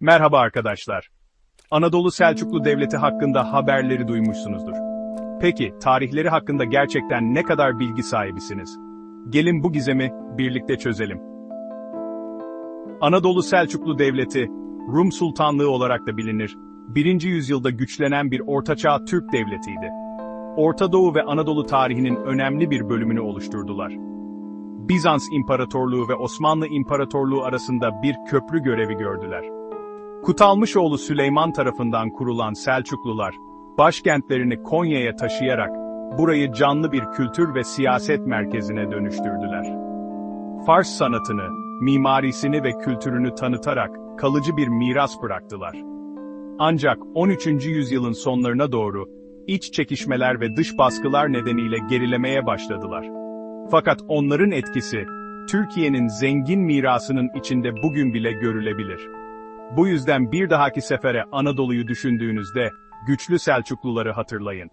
Merhaba arkadaşlar. Anadolu Selçuklu Devleti hakkında haberleri duymuşsunuzdur. Peki, tarihleri hakkında gerçekten ne kadar bilgi sahibisiniz? Gelin bu gizemi birlikte çözelim. Anadolu Selçuklu Devleti, Rum Sultanlığı olarak da bilinir, 1. yüzyılda güçlenen bir ortaçağ Türk devletiydi. Orta Doğu ve Anadolu tarihinin önemli bir bölümünü oluşturdular. Bizans İmparatorluğu ve Osmanlı İmparatorluğu arasında bir köprü görevi gördüler. Kutalmışoğlu Süleyman tarafından kurulan Selçuklular, başkentlerini Konya'ya taşıyarak, burayı canlı bir kültür ve siyaset merkezine dönüştürdüler. Fars sanatını, mimarisini ve kültürünü tanıtarak kalıcı bir miras bıraktılar. Ancak 13. yüzyılın sonlarına doğru, iç çekişmeler ve dış baskılar nedeniyle gerilemeye başladılar. Fakat onların etkisi, Türkiye'nin zengin mirasının içinde bugün bile görülebilir. Bu yüzden bir dahaki sefere Anadolu'yu düşündüğünüzde, güçlü Selçukluları hatırlayın.